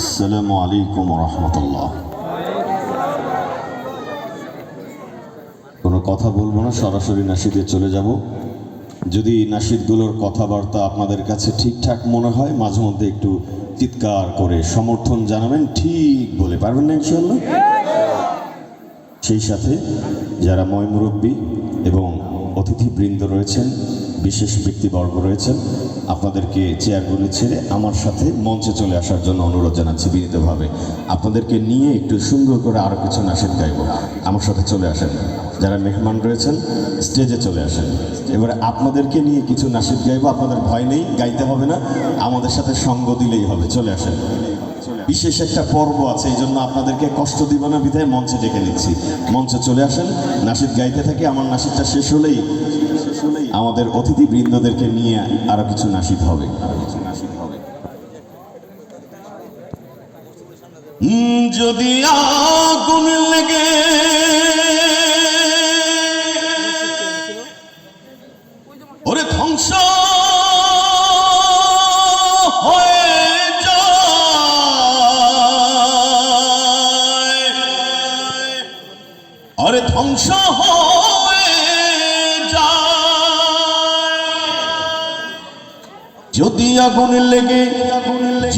আসসালামু আলাইকুম রহমতুল্লাহ কোনো কথা বলব না, সরাসরি নাসিদে চলে যাব। যদি নাসিদগুলোর কথাবার্তা আপনাদের কাছে ঠিকঠাক মনে হয়, মাঝে মধ্যে একটু চিৎকার করে সমর্থন জানাবেন, ঠিক বলে পারবেন না ইনশাল্লাহ সেই সাথে যারা ময়মুরব্বী এবং অতিথিবৃন্দ রয়েছেন, বিশেষ ব্যক্তিবর্গ রয়েছেন আপনাদেরকে চেয়ারগুলি ছেড়ে আমার সাথে মঞ্চে চলে আসার জন্য অনুরোধ জানাচ্ছি বিনীতভাবে। আপনাদেরকে নিয়ে একটু সুন্দর করে আরও কিছু নাসিদ গাইব। আমার সাথে চলে আসেন। যারা মেহমান রয়েছেন স্টেজে চলে আসেন। এবারে আপনাদেরকে নিয়ে কিছু নাসিদ গাইব, আপনাদের ভয় নেই, গাইতে হবে না। আমাদের সাথে সঙ্গ দিলেই হবে। চলে আসেন। বিশেষ একটা পর্ব আছে, এই জন্য আপনাদেরকে কষ্ট দিব না, বিধায় মঞ্চে ডেকে নিচ্ছি। মঞ্চে চলে আসেন নাসিদ গাইতে থাকে, আমার নাসিদটা শেষ হলেই আমাদের অতিথি বৃন্দদেরকে নিয়ে আরও কিছু নাসিদ হবে। উম, যদি আগুন লেগে ওরে ধ্বংস হয়ে যায়। ধ্বংস হয়ে যায়। যদি আগুন লেগে,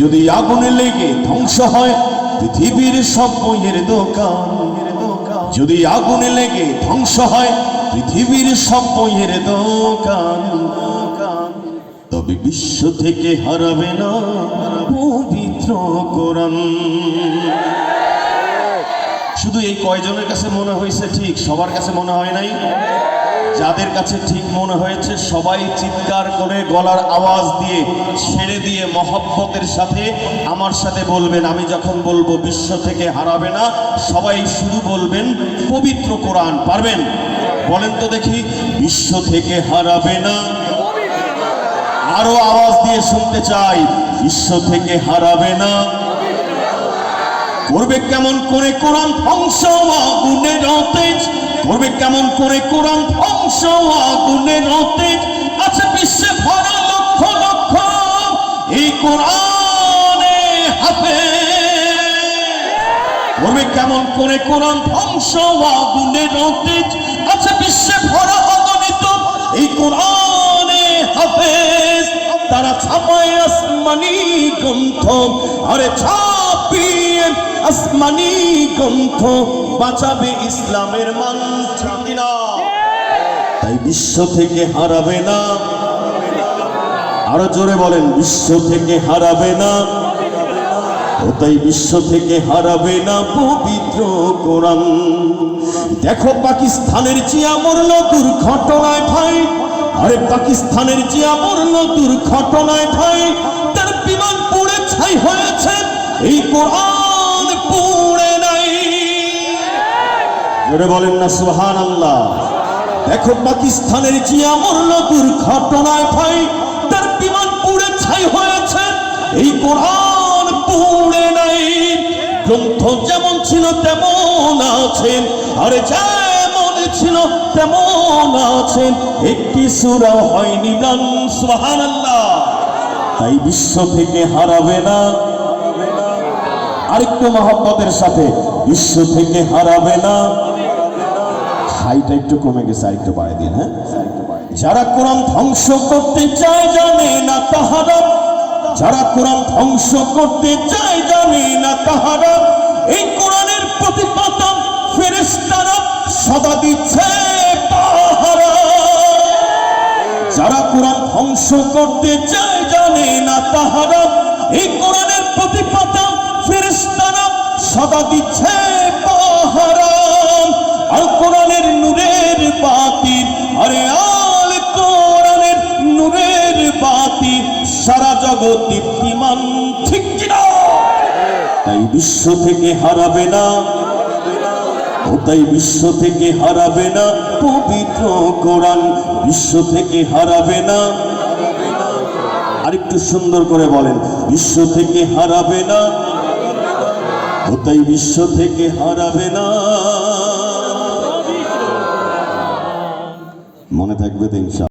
যদি আগুন লেগে ধ্বংস হয় পৃথিবীর সব বইয়ের দোকান। যদি আগুন লেগে ধ্বংস হয় পৃথিবীর সব বইয়ের দোকান। তবে বিশ্ব থেকে হারাবে না পবিত্র কোরআন। শুধু এই কয়জনের কাছে মনে হয়েছে ঠিক, সবার কাছে মনে হয় নাই? যাদের কাছে ঠিক মনে হয়েছে, সবাই চিৎকার করে গলার আওয়াজ দিয়ে ছেড়ে দিয়ে মহব্বতের সাথে আমার সাথে বলবেন, আমি যখন বলব বিশ্ব থেকে হারাবে না, সবাই শুধু বলবেন, পবিত্র কোরআন পারবেন। বলেন তো দেখি, বিশ্ব থেকে হারাবে না। আরও আওয়াজ দিয়ে শুনতে চাই, বিশ্ব থেকে হারাবে না। করবে কেমন করে কোরআন? ধ্বংস রতে করবে কেমন করে কোরআন ধ্বংস আগুনে রতে আছে বিশ্বে ভরা লক্ষ লক্ষ এই কোরআনে হাতে। করবে কেমন করে কোরআন ধ্বংস আগুনে রতে আছে বিশ্বে ভরা অগণিত এই কোরআনে হাফেজ। তারা ছাপায় আসমানি গ্রন্থ। আরে ছাপিয়ে আসমানি গ্রন্থ বাঁচাবে ইসলামের মান কিনা? তাই বিশ্ব থেকে হারাবে না। আরও জোরে বলেন, বিশ্ব থেকে হারাবে না। তাই বিশ্ব থেকে হারাবে না, পবিত্র কোরআন। দেখো পাকিস্তানের জিয়া মরল দুর্ঘটনায় ভাই আরে পাকিস্তানের জিয়া মরল দুর্ঘটনায় ভাই এই কোরআন পুড়ে নাই। জোরে বলেন না সুহান আল্লাহ দেখো পাকিস্তানের জিয়া মরল দুর্ঘটনায় ভাই, তার বিমান পুড়ে ছাই হয়েছে। এই কোরআন পুড়ে নাই। গ্রন্থ যেমন ছিল, তেমন আছেন। আরে যেমন ছিল, তেমন আছেন। একটি সুরা হয়নি গান, সুবহানাল্লাহ। তাই বিশ্ব থেকে হারাবে না। আরেকটু মহব্বতের সাথে। বিশ্ব থেকে হারাবে না। হাইটা একটু কমে গেছে, আরেকটু বাড়াই দিন হ্যাঁ? যারা কোরআন ধ্বংস করতে চায় জানে না তাহারা। যারা কোরআন ধ্বংস করতে চায় জানে না তাহারা। এই কোরআনের প্রতিপাদন ফেরেশতারা সদা দিচ্ছে যারা কোরআন ধ্বংস করতে চায় জানে না তাহারা। এই কোরআনের সদা দিচ্ছে পাহারা আর কোরআনের নূরের বাতি আরে আল কোরআনের নূরের বাতি সারা জগৎ দীপ্তিমান, ঠিক কিনা? তাই বিশ্ব থেকে হারাবে না। তাই বিশ্ব থেকে হারাবে না। পবিত্র কোরআন বিশ্ব থেকে হারাবে না। আরেকটু সুন্দর করে বলেন, বিশ্ব থেকে হারাবে না। তাই বিশ্ব থেকে হারাবে না। মনে থাকবে তো